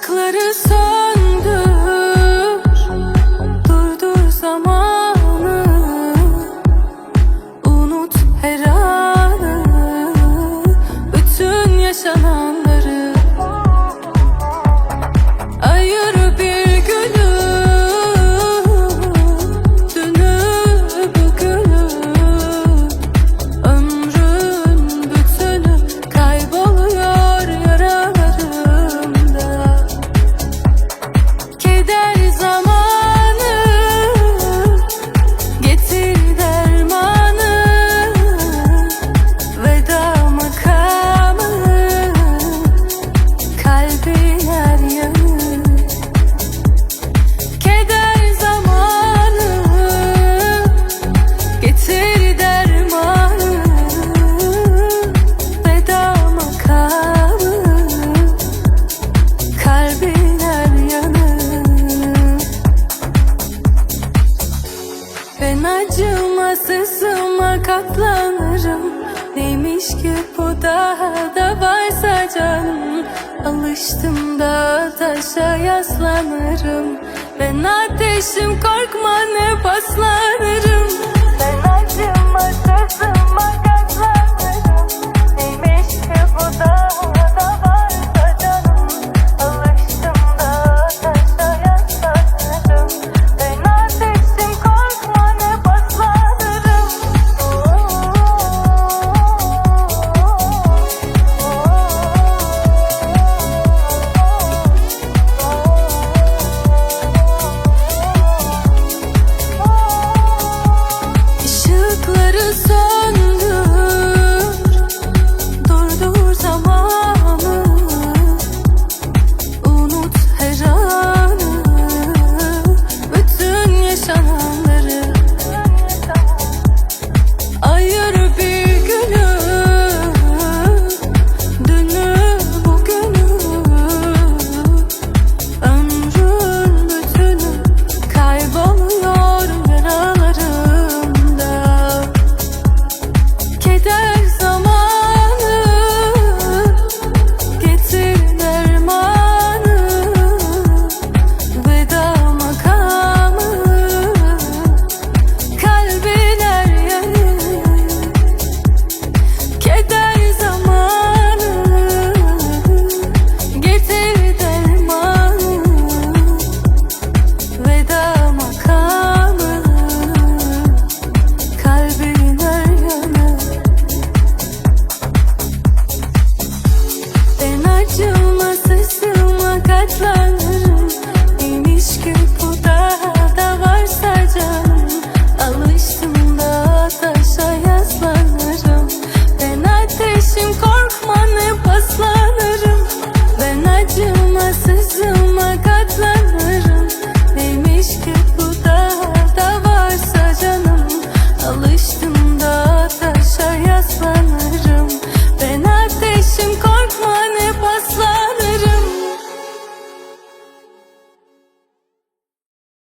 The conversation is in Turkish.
Işıkları söndür Durdur zamanı. Unut her anı. Bütün yaşananları Ki bu daha da varsa canım Alıştım da taşa yaslanırım. Ben ateşim korkma ne paslanırım so it's love.